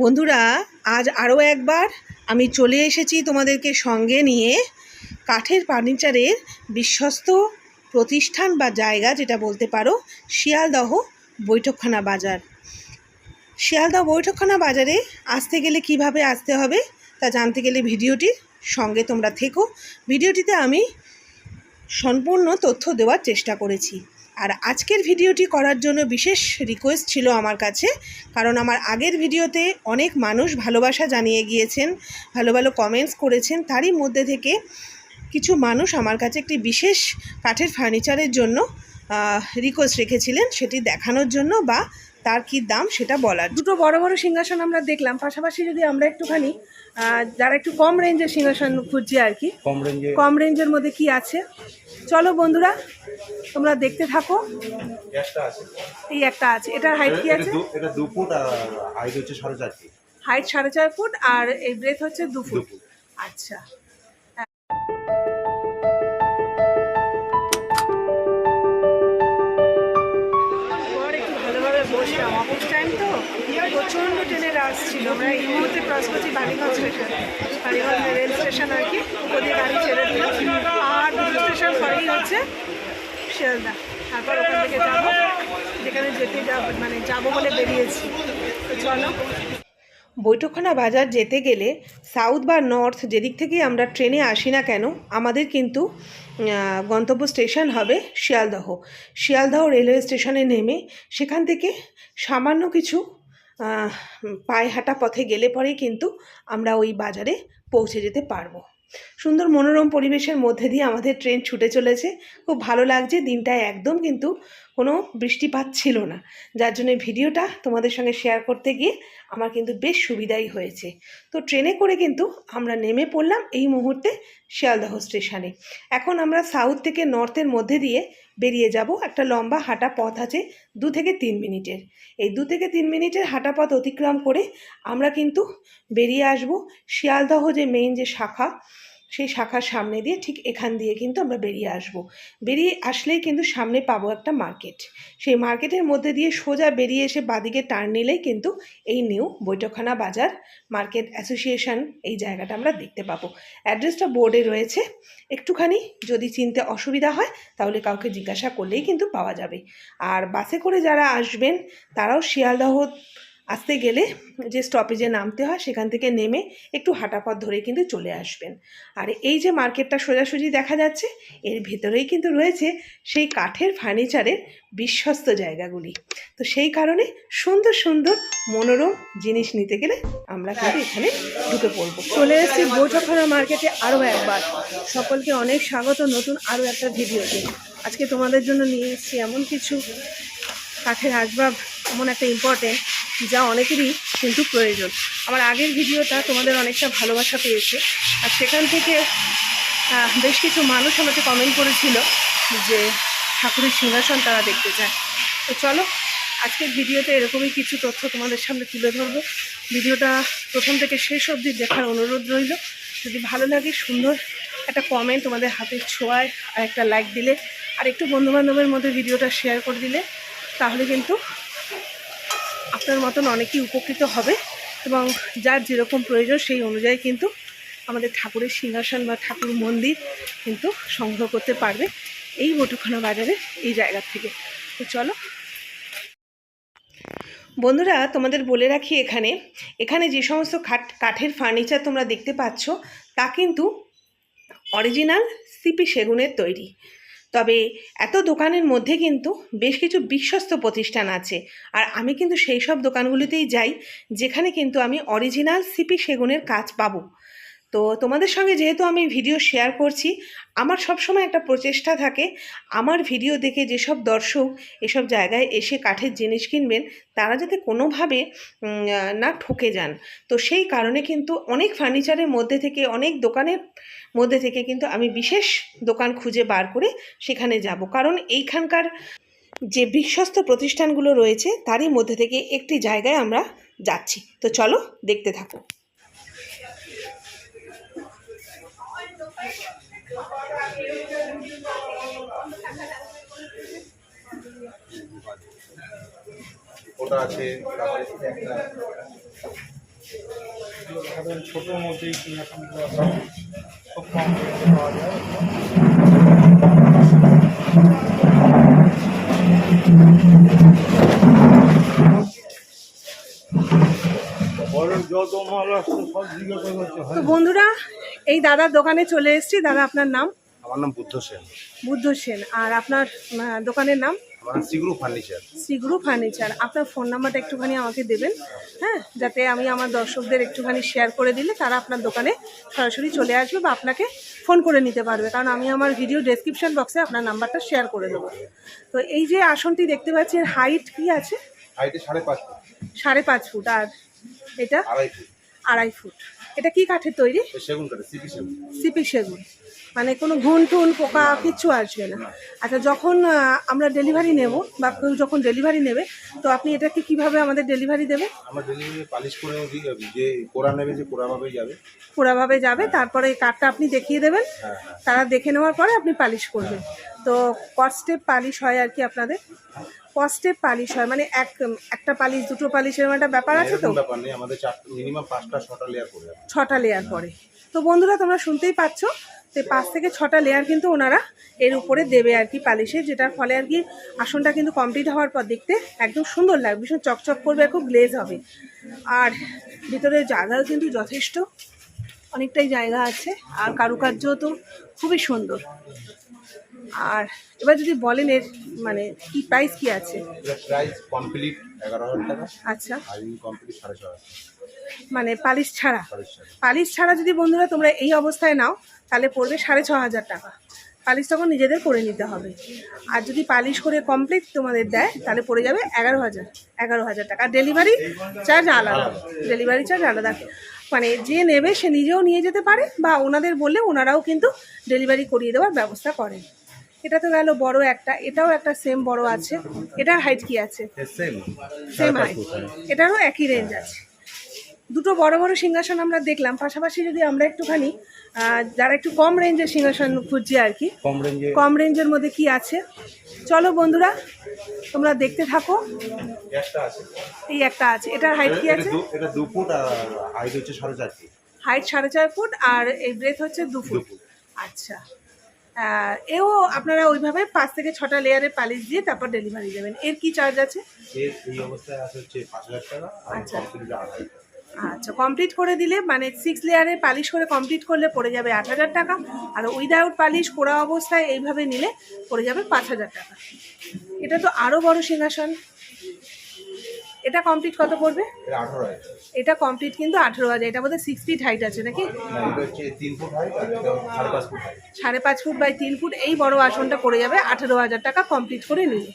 বন্ধুরা, আজ আরও একবার আমি চলে এসেছি তোমাদেরকে সঙ্গে নিয়ে কাঠের ফার্নিচারের বিশ্বস্ত প্রতিষ্ঠান বা জায়গা, যেটা বলতে পারো, শিয়ালদহ বৈঠকখানা বাজার। শিয়ালদহ বৈঠকখানা বাজারে আসতে গেলে কীভাবে আসতে হবে, তা জানতে গেলে ভিডিওটির সঙ্গে তোমরা থেকো। ভিডিওটিতে আমি সম্পূর্ণ তথ্য দেওয়ার চেষ্টা করেছি। আর আজকের ভিডিওটি করার জন্য বিশেষ রিকোয়েস্ট ছিল আমার কাছে, কারণ আমার আগের ভিডিওতে অনেক মানুষ ভালোবাসা জানিয়ে গিয়েছেন, ভালো ভালো কমেন্টস করেছেন, তারই মধ্যে থেকে কিছু মানুষ আমার কাছে একটি বিশেষ কাঠের ফার্নিচারের জন্য রিকোয়েস্ট রেখেছিলেন, সেটি দেখানোর জন্য বা তার কি দাম সেটা বলার দুটো বড় বড় সিংহাসন আমরা দেখলাম। পাশাপাশি যদি আমরা একটুখানি যারা একটু কম রেঞ্জের সিংহাসন খুঁজছি আর কি কম রেঞ্জে কম রেঞ্জের মধ্যে কি আছে? চলো বন্ধুরা তোমরা দেখতে থাকো। এই একটা আছে। এটার হাইট কি আছে? এটা দু ফুট হাইট হচ্ছে সাড়ে চার ফিট। হাইট সাড়ে চার ফুট আর এই ব্রেথ হচ্ছে দু ফুট। আচ্ছা। প্রচণ্ড ট্রেনে রাশ ছিল। আমরা এই মুহূর্তে ক্রস করছি Ballygunge station Ballygunge rail station আর কি ওদিকে গাড়ি ছেড়ে দিল আর দুটো স্টেশন পরেই হচ্ছে শিয়ালদা। তারপর ওখান থেকে যাব, যেখানে যেতে যাব মানে যাব বলে বেরিয়েছি। তো চলো। বৈঠকখানা বাজার যেতে গেলে সাউথ বা নর্থ যেদিক থেকেই আমরা ট্রেনে আসি না কেন, আমাদের কিন্তু গন্তব্য স্টেশন হবে শিয়ালদহ। শিয়ালদহ রেলওয়ে স্টেশনে নেমে সেখান থেকে সামান্য কিছু পায়ে হাঁটা পথে গেলে পরে কিন্তু আমরা ওই বাজারে পৌঁছে যেতে পারব। সুন্দর মনোরম পরিবেশের মধ্যে দিয়ে আমাদের ট্রেন ছুটে চলেছে। খুব ভালো লাগছে, দিনটা একদম কিন্তু কোনো বৃষ্টিপাত ছিল না। যার জন্য ভিডিওটা তোমাদের সঙ্গে শেয়ার করতে গিয়ে আমার কিন্তু বেশ সুবিধাই হয়েছে। তো ট্রেনে করে কিন্তু আমরা নেমে পড়লাম এই মুহূর্তে শিয়ালদহ স্টেশনে এখন আমরা সাউথ থেকে নর্থের মধ্যে দিয়ে বেরিয়ে যাব। একটা লম্বা হাঁটা পথ আছে দু থেকে তিন মিনিটের। এই দু থেকে তিন মিনিটের হাঁটা পথ অতিক্রম করে আমরা কিন্তু বেরিয়ে আসব শিয়ালদহ যে মেইন যে শাখা সেই শাখার সামনে দিয়ে ঠিক এখান দিয়ে কিন্তু আমরা বেরিয়ে আসব। বেরিয়ে আসলেই কিন্তু সামনে পাবো একটা মার্কেট। সেই মার্কেটের মধ্যে দিয়ে সোজা বেরিয়ে এসে বাদিকে টার্ন নিলেই কিন্তু এই নিউ বৈঠকখানা বাজার মার্কেট অ্যাসোসিয়েশন এই জায়গাটা আমরা দেখতে পাবো। অ্যাড্রেসটা বোর্ডে রয়েছে। একটুখানি যদি চিনতে অসুবিধা হয়, তাহলে কাউকে জিজ্ঞাসা করলেই কিন্তু পাওয়া যাবে। আর বাসে করে যারা আসবেন, তারাও শিয়ালদহ আসতে গেলে যে স্টপেজে নামতে হয়, সেখান থেকে নেমে একটু হাঁটা পথ ধরে কিন্তু চলে আসবেন। আর এই যে মার্কেটটা সোজাসুজি দেখা যাচ্ছে, এর ভেতরেই কিন্তু রয়েছে সেই কাঠের ফার্নিচারের বিশ্বস্ত জায়গাগুলি। তো সেই কারণে সুন্দর সুন্দর মনোরম জিনিস নিতে গেলে আমরা কিন্তু এখানে ঢুকে পড়ব। চলে এসেছি বৈঠকখানা মার্কেটে আরও একবার। সকলকে অনেক স্বাগত, নতুন আরও একটা ভিডিওতে। আজকে তোমাদের জন্য নিয়ে এসেছি এমন কিছু কাঠের আসবাব, এমন একটা ইম্পর্টেন্ট যা অনেকেরই কিন্তু প্রয়োজন। আমার আগের ভিডিওটা তোমাদের অনেকটা ভালোবাসা পেয়েছে। আর সেখান থেকে বেশ কিছু মানুষ আমাকে কমেন্ট করেছিল যে ঠাকুরের সিংহাসন তারা দেখতে চায়। তো চলো, আজকের ভিডিওতে এরকমই কিছু তথ্য তোমাদের সামনে তুলে ধরবো। ভিডিওটা প্রথম থেকে শেষ অবধি দেখার অনুরোধ রইল। যদি ভালো লাগে, সুন্দর একটা কমেন্ট তোমাদের হাতের ছোঁয়ায় আর একটা লাইক দিলে, আর একটু বন্ধুবান্ধবের মধ্যে ভিডিওটা শেয়ার করে দিলে, তাহলে কিন্তু আপনার মতন অনেকেই উপকৃত হবে এবং যার যেরকম প্রয়োজন সেই অনুযায়ী কিন্তু আমাদের ঠাকুরের সিংহাসন বা ঠাকুর মন্দির কিন্তু সংগ্রহ করতে পারবে এই বটুখানা বাজারে এই জায়গা থেকে। তো চলো। বন্ধুরা, তোমাদের বলে রাখি এখানে এখানে যে সমস্ত কাঠ কাঠের ফার্নিচার তোমরা দেখতে পাচ্ছ, তা কিন্তু অরিজিনাল সিপি সেগুনের তৈরি। তবে এত দোকানের মধ্যে কিন্তু বেশ কিছু বিশ্বস্ত প্রতিষ্ঠান আছে। আর আমি কিন্তু সেই সব দোকানগুলিতেই যাই, যেখানে কিন্তু আমি অরিজিনাল সিপি সেগুনের কাজ পাবো। তো তোমাদের সঙ্গে যেহেতু আমি ভিডিও শেয়ার করছি, আমার সবসময় একটা প্রচেষ্টা থাকে, আমার ভিডিও দেখে যেসব দর্শক এসব জায়গায় এসে কাঠের জিনিস কিনবেন, তারা যাতে কোনোভাবে না ঠকে যান। তো সেই কারণে কিন্তু অনেক ফার্নিচারের মধ্যে থেকে, অনেক দোকানের মধ্যে থেকে কিন্তু আমি বিশেষ দোকান খুঁজে বার করে সেখানে যাব। কারণ এইখানকার যে বিশ্বস্ত প্রতিষ্ঠানগুলো রয়েছে, তারই মধ্যে থেকে একটি জায়গায় আমরা যাচ্ছি। তো চলো দেখতে থাকো। ওটা আছে ছোটোর মধ্যেই খুব কম পাওয়া যায়? তো বন্ধুরা এই দাদার দোকানে চলে এসেছি। দাদা আপনার নাম? আমার নাম বুদ্ধ সেন। বুদ্ধ সেন। আর আপনার দোকানের নাম? ফার্নিচার। শ্রীগুরু ফার্নিচার। আপনার ফোন নাম্বারটা একটুখানি আমাকে দেবেন হ্যাঁ? যাতে আমি আমার দর্শকদের একটুখানি শেয়ার করে দিলে তারা আপনার দোকানে সরাসরি চলে আসবে বা আপনাকে ফোন করে নিতে পারবে। কারণ আমি আমার ভিডিও ডেসক্রিপশন বক্সে আপনার নাম্বারটা শেয়ার করে দেবো। তো এই যে আসনটি দেখতে পাচ্ছি এর হাইট কি আছে? হাইটে সাড়ে পাঁচ ফুট। সাড়ে পাঁচ ফুট। আর এটা? আড়াই ফুট। আড়াই ফুট। এটা কি কাঠের তৈরি? সেগুন সিপি সেগুন। সিপি সেগুন। মানে কোনো ঘুন টুন পোকা কিচ্ছু আসবে না। আচ্ছা যখন আমরা ডেলিভারি নেব বা কেউ যখন ডেলিভারি নেবে তো আপনি এটাকে কীভাবে আমাদের ডেলিভারি দেবে আমরা ডেলিভারি পালিশ করে যে কোরা নেবে যে কোরাভাবেই যাবে। যাবে তারপরে এই কাঠটা আপনি দেখিয়ে দেবেন। হ্যাঁ হ্যাঁ। তারা দেখে নেওয়ার পরে আপনি পালিশ করবেন। তো কস্টেপ পালিশ হয় আর কি আপনাদের? কস্টেপ পালিশ হয় মানে এক একটা পালিশ দুটো পালিশ এরকম একটা ব্যাপার আছে তো? ব্যাপার নেই আমাদের মিনিমাম পাঁচটা ছটা লেয়ার করে ছটা লেয়ার পরে তো বন্ধুরা, তোমরা শুনতেই পাচ্ছ তো পাঁচ থেকে ছটা লেয়ার কিন্তু ওনারা এর উপরে দেবে আর কি পালিশে, যেটার ফলে আর কি আসনটা কিন্তু কমপ্লিট হওয়ার পর দেখতে একদম সুন্দর লাগবে, ভীষণ চকচক করবে, খুব গ্লেজ হবে। আর ভিতরে জায়গাও কিন্তু যথেষ্ট, অনেকটাই জায়গা আছে, আর কারুকার্য তো খুবই সুন্দর। আর এবার যদি বলেন এর মানে কি প্রাইস কি আছে? প্রাইস কমপ্লিট এগারো হাজার টাকা। আচ্ছা। আর কমপ্লিট সাড়ে ছ হাজার মানে পালিশ ছাড়া? পালিশ ছাড়া। যদি বন্ধুরা তোমরা এই অবস্থায় নাও তাহলে পড়বে সাড়ে ছ হাজার টাকা। পালিশ তখন নিজেদের করে নিতে হবে। আর যদি পালিশ করে কমপ্লিট তোমাদের দেয় তাহলে পড়ে যাবে এগারো হাজার এগারো হাজার টাকা। ডেলিভারি চার্জ আলাদা। ডেলিভারি চার্জ আলাদা। মানে যে নেবে সে নিজেও নিয়ে যেতে পারে বা ওনাদের বললে ওনারাও কিন্তু ডেলিভারি করিয়ে দেওয়ার ব্যবস্থা করেন। এটা তো গেল বড় একটা এটাও একটা সেম বড় আছে। এটার হাইট কি আছে? সেম হাইট এটারও একই রেঞ্জ আছে। দুটো বড় বড় সিংহাসন আমরা দেখলাম পাশাপাশি যদি আমরা একটুখানি যারা একটু কম রেঞ্জের সিংহাসন খুঁজছি আর কি কম রেঞ্জে কম রেঞ্জের মধ্যে কি আছে? চলো বন্ধুরা তোমরা দেখতে থাকো। এই একটা আছে। এটার হাইট কি আছে? এটা দু ফুট হাইট হচ্ছে সাড়ে চার ফুট। হাইট সাড়ে চার ফুট আর এই ব্রেথ হচ্ছে দু ফুট। আচ্ছা। এও আপনারা ওইভাবে পাঁচ থেকে ছটা লেয়ারে পালিশ দিয়ে তারপর ডেলিভারি দেবেন। এর কি চার্জ আছে? আচ্ছা। কমপ্লিট আচ্ছা কমপ্লিট করে দিলে মানে সিক্স লেয়ারে পালিশ করে কমপ্লিট করলে পড়ে যাবে আট হাজার টাকা। আর উইদাউট পালিশ করা অবস্থায় এইভাবে নিলে পড়ে যাবে পাঁচ হাজার টাকা। এটা তো আরও বড় সিংহাসন। এটা কমপ্লিট কত পড়বে? এটা কমপ্লিট কিন্তু আঠেরো হাজার। এটা বোধহয় সিক্স ফিট হাইট আছে নাকি? সাড়ে পাঁচ ফুট বাই তিন ফুট এই বড় আসনটা পড়ে যাবে। আঠেরো হাজার টাকা কমপ্লিট করে নিলে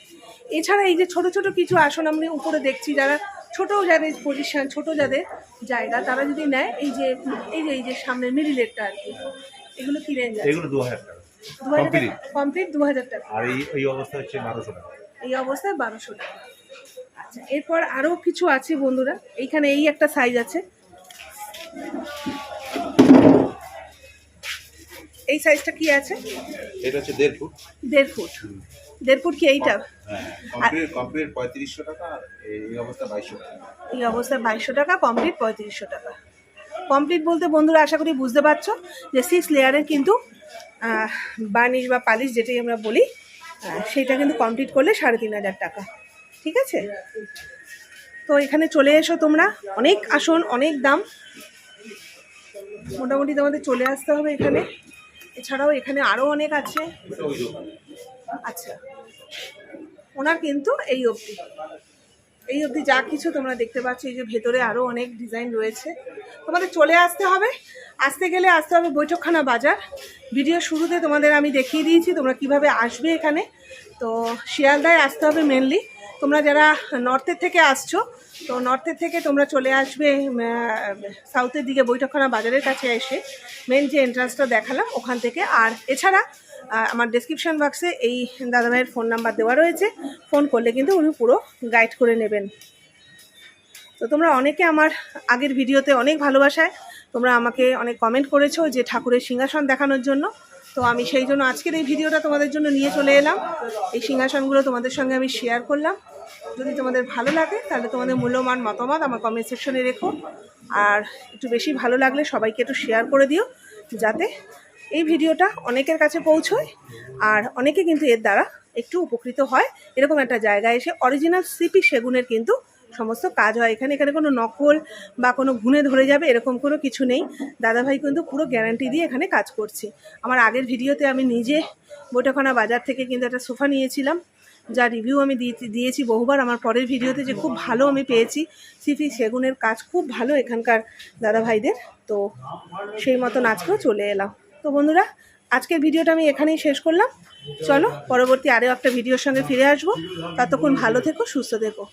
এছাড়া এই যে ছোট ছোট কিছু আসন আমি উপরে দেখছি যারা ছোট যাদের পজিশন ছোট যাদের জায়গা তারা যদি নেয় এই যে এই যে এই যে সামনে মিডিলেরটা আর কি এগুলো কি রেঞ্জ এগুলো দু হাজার টাকা কমপ্লিট দু হাজার টাকা। আর এই এই অবস্থা হচ্ছে বারোশো টাকা। এই অবস্থায় বারোশো টাকা। আচ্ছা এরপর আরও কিছু আছে বন্ধুরা। এইখানে এই একটা সাইজ আছে। এই সাইজটা কি আছে? এটা হচ্ছে দেড় ফুট। দেড় ফুট। দেড় ফুট কি এইটা? হ্যাঁ কমপ্লিট কমপ্লিট পঁয়ত্রিশশো টাকা এই অবস্থা বাইশশো টাকা। এই বাইশশো টাকা কমপ্লিট পঁয়ত্রিশশো টাকা। কমপ্লিট বলতে বন্ধুরা আশা করি বুঝতে পারছ যে সিক্স লেয়ারের কিন্তু বার্নিশ বা পালিশ যেটাই আমরা বলি সেইটা কিন্তু কমপ্লিট করলে সাড়ে তিন হাজার টাকা। ঠিক আছে? তো এখানে চলে এসো তোমরা। অনেক আসন অনেক দাম। মোটামুটি তোমাদের চলে আসতে হবে এখানে। এছাড়াও এখানে আরও অনেক আছে। আচ্ছা। ওনার কিন্তু এই অবধি। এই অবধি যা কিছু তোমরা দেখতে পাচ্ছ, এই যে ভেতরে আরও অনেক ডিজাইন রয়েছে। তোমাদের চলে আসতে হবে। আসতে গেলে আসতে হবে বৈঠকখানা বাজার। ভিডিও শুরুতে তোমাদের আমি দেখিয়ে দিয়েছি তোমরা কীভাবে আসবে এখানে। তো শিয়ালদায় আসতে হবে মেনলি তোমরা যারা নর্থের থেকে আসছো, তো নর্থের থেকে তোমরা চলে আসবে সাউথের দিকে বৈঠকখানা বাজারের কাছে এসে মেন যে এন্ট্রান্সটা দেখালাম, ওখান থেকে। আর এছাড়া আমার ডেসক্রিপশন বক্সে এই দাদাভাইয়ের ফোন নাম্বার দেওয়া রয়েছে। ফোন করলে কিন্তু উনি পুরো গাইড করে নেবেন। তো তোমরা অনেকে আমার আগের ভিডিওতে অনেক ভালোবাসায়, তোমরা আমাকে অনেক কমেন্ট করেছ যে ঠাকুরের সিংহাসন দেখানোর জন্য। তো আমি সেই জন্য আজকের এই ভিডিওটা তোমাদের জন্য নিয়ে চলে এলাম। এই সিংহাসনগুলো তোমাদের সঙ্গে আমি শেয়ার করলাম। যদি তোমাদের ভালো লাগে, তাহলে তোমাদের মূল্যমান মতামত আমার কমেন্ট সেকশনে রেখো। আর একটু বেশি ভালো লাগলে সবাইকে একটু শেয়ার করে দিও, যাতে এই ভিডিওটা অনেকের কাছে পৌঁছয় আর অনেকে কিন্তু এর দ্বারা একটু উপকৃত হয়। এরকম একটা জায়গায় এসে অরিজিনাল সিপি সেগুনের কিন্তু সমস্ত কাজ হয়। এখানে এখানে কোনো নকল বা কোনো ঘুণে ধরে যাবে এরকম কোনো কিছু নেই। দাদাভাই কিন্তু পুরো গ্যারান্টি দিয়ে এখানে কাজ করছে। আমার আগের ভিডিওতে আমি নিজে বৈঠকখানা বাজার থেকে কিন্তু একটা সোফা নিয়েছিলাম। যা রিভিউ আমি দিয়ে- দিয়েছি বহুবার। আমার পরের ভিডিওতে যে খুব ভালো আমি পেয়েছি সিপি সেগুনের কাজ খুব ভালো এখানকার দাদাভাইদের। তো সেই মতন আজকেও চলে এলাম। তো বন্ধুরা, আজকের ভিডিওটা আমি এখানেই শেষ করলাম। চলো, পরবর্তী আরও একটা ভিডিওর সঙ্গে ফিরে আসব। ততক্ষণ ভালো থেকো, সুস্থ থেকো।